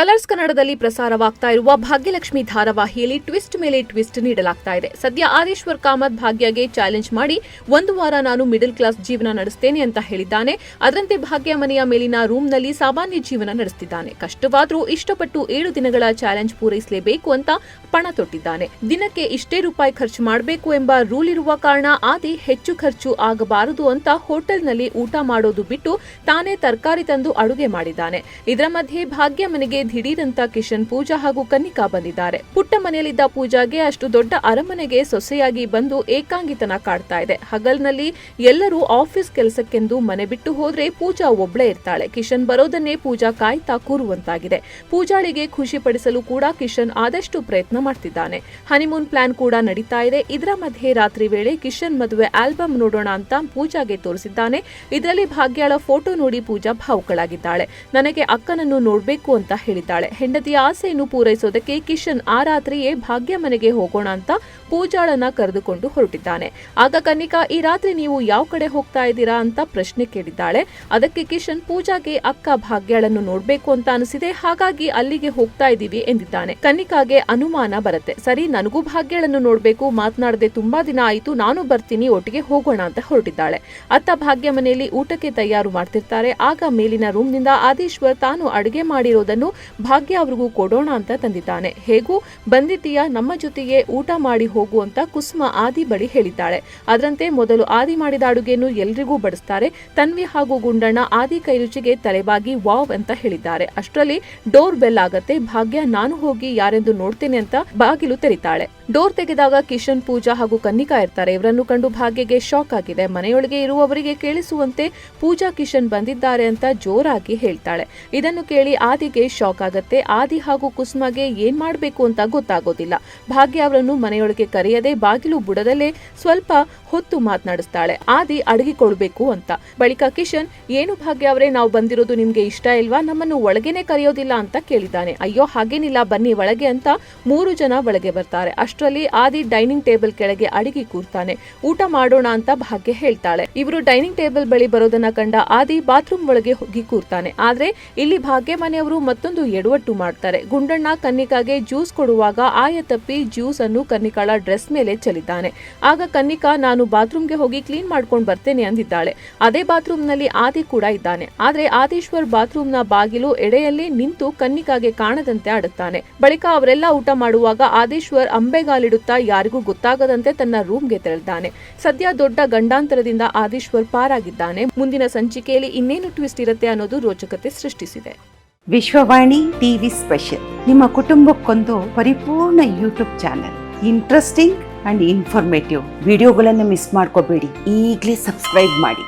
Colours ಕನ್ನಡದಲ್ಲಿ ಪ್ರಸಾರವಾಗ್ತಾ ಇರುವ ಭಾಗ್ಯಲಕ್ಷ್ಮಿ ಧಾರಾವಾಹಿಯಲ್ಲಿ ಟ್ವಿಸ್ಟ್ ಮೇಲೆ ಟ್ವಿಸ್ಟ್ ನೀಡಲಾಗ್ತಾ ಇದೆ. ಸದ್ಯ ಆದೇಶ್ವರ್ ಕಾಮತ್ ಭಾಗ್ಯಗೆ ಚಾಲೆಂಜ್ ಮಾಡಿ ಒಂದು ವಾರ ನಾನು ಮಿಡಲ್ ಕ್ಲಾಸ್ ಜೀವನ ನಡೆಸ್ತೇನೆ ಅಂತ ಹೇಳಿದ್ದಾನೆ. ಅದರಂತೆ ಭಾಗ್ಯ ಮನೆಯ ಮೇಲಿನ ರೂಮ್ನಲ್ಲಿ ಸಾಮಾನ್ಯ ಜೀವನ ನಡೆಸ್ತಿದ್ದಾನೆ. ಕಷ್ಟವಾದರೂ ಇಷ್ಟಪಟ್ಟು ಏಳು ದಿನಗಳ ಚಾಲೆಂಜ್ ಪೂರೈಸಲೇಬೇಕು ಅಂತ ಪಣ ತೊಟ್ಟಿದ್ದಾನೆ. ದಿನಕ್ಕೆ ಇಷ್ಟೇ ರೂಪಾಯಿ ಖರ್ಚು ಮಾಡಬೇಕು ಎಂಬ ರೂಲ್ ಇರುವ ಕಾರಣ ಆದಿ ಹೆಚ್ಚು ಖರ್ಚು ಆಗಬಾರದು ಅಂತ ಹೋಟೆಲ್ನಲ್ಲಿ ಊಟ ಮಾಡೋದು ಬಿಟ್ಟು ತಾನೇ ತರಕಾರಿ ತಂದು ಅಡುಗೆ ಮಾಡಿದ್ದಾನೆ. ಇದರ ಮಧ್ಯೆ ಭಾಗ್ಯ ಮನೆಗೆ ದಿಢೀರಂತ ಕಿಶನ್ ಪೂಜಾ ಹಾಗೂ ಕನ್ನಿಕಾ ಬಂದಿದ್ದಾರೆ. ಪುಟ್ಟ ಮನೆಯಲ್ಲಿದ್ದ ಪೂಜಾಗೆ ಅಷ್ಟು ದೊಡ್ಡ ಅರಮನೆಗೆ ಸೊಸೆಯಾಗಿ ಬಂದು ಏಕಾಂಗಿತನ ಕಾಡ್ತಾ ಇದೆ. ಹಗಲ್ನಲ್ಲಿ ಎಲ್ಲರೂ ಆಫೀಸ್ ಕೆಲಸಕ್ಕೆಂದು ಮನೆ ಬಿಟ್ಟು ಹೋದ್ರೆ ಪೂಜಾ ಒಬ್ಳೇ ಇರ್ತಾಳೆ. ಕಿಶನ್ ಬರೋದನ್ನೇ ಪೂಜಾ ಕಾಯ್ತಾ ಕೂರುವಂತಾಗಿದೆ. ಪೂಜಾಳಿಗೆ ಖುಷಿ ಪಡಿಸಲು ಕೂಡ ಕಿಶನ್ ಆದಷ್ಟು ಪ್ರಯತ್ನ ಮಾಡ್ತಿದ್ದಾನೆ. ಹನಿಮೂನ್ ಪ್ಲಾನ್ ಕೂಡ ನಡೀತಾ ಇದೆ. ಇದರ ಮಧ್ಯೆ ರಾತ್ರಿ ವೇಳೆ ಕಿಶನ್ ಮದುವೆ ಆಲ್ಬಮ್ ನೋಡೋಣ ಅಂತ ಪೂಜಾಗೆ ತೋರಿಸಿದ್ದಾನೆ. ಇದರಲ್ಲಿ ಭಾಗ್ಯಾಳ ಫೋಟೋ ನೋಡಿ ಪೂಜಾ ಭಾವುಕಳಾಗಿದ್ದಾಳೆ. ನನಗೆ ಅಕ್ಕನನ್ನು ನೋಡಬೇಕು ಅಂತ ಹೇಳಿದ್ದಾಳೆ. ಹೆಂಡತಿಯ ಆಸೆಯನ್ನು ಪೂರೈಸೋದಕ್ಕೆ ಕಿಶನ್ ಆ ರಾತ್ರಿಯೇ ಭಾಗ್ಯ ಮನೆಗೆ ಹೋಗೋಣ ಅಂತ ಪೂಜಾಳನ್ನ ಕರೆದುಕೊಂಡು ಹೊರಟಿದ್ದಾನೆ. ಆಗ ಕನ್ನಿಕಾ, ಈ ರಾತ್ರಿ ನೀವು ಯಾವ ಕಡೆ ಹೋಗ್ತಾ ಇದ್ದೀರಾ ಅಂತ ಪ್ರಶ್ನೆ ಕೇಳಿದ್ದಾಳೆ. ಅದಕ್ಕೆ ಕಿಶನ್ ಪೂಜಾಗೆ, ಅಕ್ಕ, ಭಾಗ್ಯಳನ್ನು ನೋಡ್ಬೇಕು ಅಂತ ಅನಿಸಿದೆ. ಹಾಗಾಗಿ ಅಲ್ಲಿಗೆ ಹೋಗ್ತಾ ಇದ್ದೀವಿ ಎಂದಿದ್ದಾನೆ. ಕನ್ನಿಕಾಗೆ ಅನುಮಾನ ಬರುತ್ತೆ. ಸರಿ, ನನಗೂ ಭಾಗ್ಯಳನ್ನು ನೋಡ್ಬೇಕು. ಮಾತನಾಡದೆ ತುಂಬಾ ದಿನ ಆಯಿತು. ನಾನು ಬರ್ತೀನಿ. ಒಟ್ಟಿಗೆ ಹೋಗೋಣ ಅಂತ ಹೊರಟಿದ್ದಾಳೆ. ಅತ್ತ ಭಾಗ್ಯ ಮನೆಯಲ್ಲಿ ಊಟಕ್ಕೆ ತಯಾರು ಮಾಡ್ತಿರ್ತಾರೆ. ಆಗ ಮೇಲಿನ ರೂಮ್ನಿಂದ ಆದೀಶ್ವರ್ ತಾನು ಅಡುಗೆ ಮಾಡಿರೋದನ್ನು ಭಾಗ್ಯ ಅವ್ರಿಗೂ ಕೊಡೋಣ ಅಂತ ತಂದಿದ್ದಾನೆ. ಹೇಗೂ, ಬಂದಿದ್ದೀಯಾ, ನಮ್ಮ ಜೊತೆಗೆ ಊಟ ಮಾಡಿ ಹೋಗು ಅಂತ ಕುಸುಮ ಆದಿ ಬಳಿ ಹೇಳಿದ್ದಾಳೆ. ಅದರಂತೆ ಮೊದಲು ಆದಿ ಮಾಡಿದ ಅಡುಗೆಯನ್ನು ಎಲ್ರಿಗೂ ಬಡಿಸ್ತಾರೆ. ತನ್ವಿ ಹಾಗೂ ಗುಂಡಣ್ಣ ಆದಿ ಕೈರುಚಿಗೆ ತಲೆಬಾಗಿ ವಾವ್ ಅಂತ ಹೇಳಿದ್ದಾರೆ. ಅಷ್ಟರಲ್ಲಿ ಡೋರ್ ಬೆಲ್ ಆಗತ್ತೆ, ಭಾಗ್ಯ ನಾನು ಹೋಗಿ ಯಾರೆಂದು ನೋಡ್ತೇನೆ ಅಂತ ಬಾಗಿಲು ತೆರಿತಾಳೆ. ಡೋರ್ ತೆಗೆದಾಗ ಕಿಶನ್, ಪೂಜಾ ಹಾಗೂ ಕನ್ನಿಕಾ ಇರ್ತಾರೆ. ಇವರನ್ನು ಕಂಡು ಭಾಗ್ಯಗೆ ಶಾಕ್ ಆಗಿದೆ. ಮನೆಯೊಳಗೆ ಇರುವವರಿಗೆ ಕೇಳಿಸುವಂತೆ ಪೂಜಾ, ಕಿಶನ್ ಬಂದಿದ್ದಾರೆ ಅಂತ ಜೋರಾಗಿ ಹೇಳ್ತಾಳೆ. ಇದನ್ನು ಕೇಳಿ ಆದಿಗೆ ಶಾಕ್ ಆಗತ್ತೆ. ಆದಿ ಹಾಗೂ ಕುಸುಮಾಗೆ ಏನ್ ಮಾಡಬೇಕು ಅಂತ ಗೊತ್ತಾಗೋದಿಲ್ಲ. ಭಾಗ್ಯ ಅವರನ್ನು ಮನೆಯೊಳಗೆ ಕರೆಯದೆ ಬಾಗಿಲು ಬುಡದಲ್ಲೇ ಸ್ವಲ್ಪ ಹೊತ್ತು ಮಾತನಾಡಿಸ್ತಾಳೆ. ಆದಿ ಅಡಗಿ ಕೊಡ್ಬೇಕು ಅಂತ. ಬಳಿಕ ಕಿಶನ್, ಏನು ಭಾಗ್ಯ ಅವರೇ, ನಾವು ಬಂದಿರೋದು ನಿಮ್ಗೆ ಇಷ್ಟ ಇಲ್ವಾ? ನಮ್ಮನ್ನು ಒಳಗೇನೆ ಕರೆಯೋದಿಲ್ಲ ಅಂತ ಕೇಳಿದ್ದಾನೆ. ಅಯ್ಯೋ, ಹಾಗೇನಿಲ್ಲ, ಬನ್ನಿ ಒಳಗೆ ಅಂತ ಮೂರು ಜನ ಒಳಗೆ ಬರ್ತಾರೆ. ಅಷ್ಟರಲ್ಲಿ ಆದಿ ಡೈನಿಂಗ್ ಟೇಬಲ್ ಕೆಳಗೆ ಅಡಿಗೆ ಕೂರ್ತಾನೆ. ಊಟ ಮಾಡೋಣ ಅಂತ ಭಾಗ್ಯ ಹೇಳ್ತಾಳೆ. ಇವರು ಡೈನಿಂಗ್ ಟೇಬಲ್ ಬಳಿ ಬರೋದನ್ನ ಕಂಡ ಆದಿ ಬಾತ್ರೂಮ್ ಒಳಗೆ ಹೋಗಿ ಕೂರ್ತಾನೆ. ಆದ್ರೆ ಇಲ್ಲಿ ಭಾಗ್ಯ ಮನೆಯವರು ಮತ್ತೊಂದು ಎಡವಟ್ಟು ಮಾಡ್ತಾರೆ. ಗುಂಡಣ್ಣ ಕನ್ನಿಕಾಗೆ ಜ್ಯೂಸ್ ಕೊಡುವಾಗ ಆಯ ತಪ್ಪಿ ಜ್ಯೂಸ್ ಅನ್ನು ಕನ್ನಿಕಾಳ ಡ್ರೆಸ್ ಮೇಲೆ ಚೆಲ್ಲಿದ್ದಾನೆ ಆಗ ಕನ್ನಿಕಾ, ನಾನು ಬಾತ್ರೂಮ್ಗೆ ಹೋಗಿ ಕ್ಲೀನ್ ಮಾಡ್ಕೊಂಡು ಬರ್ತೇನೆ ಅಂದಿದ್ದಾಳೆ. ಅದೇ ಬಾತ್ರೂಮ್ನಲ್ಲಿ ಆದಿ ಕೂಡ ಇದ್ದಾನೆ. ಆದ್ರೆ ಆದೀಶ್ವರ್ ಬಾತ್ರೂಮ್ನ ಬಾಗಿಲು ಎಡೆಯಲ್ಲಿ ನಿಂತು ಕನ್ನಿಕಾಗೆ ಕಾಣದಂತೆ ಆಡುತ್ತಾನೆ. ಬಳಿಕ ಅವರೆಲ್ಲ ಊಟ ಮಾಡುವಾಗ ಆದೀಶ್ವರ್ ಅಂಬೆಗಾಲಿಡುತ್ತಾ ಯಾರಿಗೂ ಗೊತ್ತಾಗದಂತೆ ತನ್ನ ರೂಮ್ಗೆ ತೆರಳಿದ್ದಾನೆ ಸದ್ಯ ದೊಡ್ಡ ಗಂಡಾಂತರದಿಂದ ಆದೀಶ್ವರ್ ಪಾರಾಗಿದ್ದಾನೆ. ಮುಂದಿನ ಸಂಚಿಕೆಯಲ್ಲಿ ಇನ್ನೇನು ಟ್ವಿಸ್ಟ್ ಇರುತ್ತೆ ಅನ್ನೋದು ರೋಚಕತೆ ಸೃಷ್ಟಿಸಿದೆ. Vishwavani TV special. ನಿಮ್ಮ ಕುಟುಂಬಕ್ಕೊಂದು ಪರಿಪೂರ್ಣ YouTube channel. Interesting and informative. ವಿಡಿಯೋಗಳನ್ನು ಮಿಸ್ ಮಾಡ್ಕೋಬೇಡಿ. ಈಗಲೇ ಸಬ್ಸ್ಕ್ರೈಬ್ ಮಾಡಿ.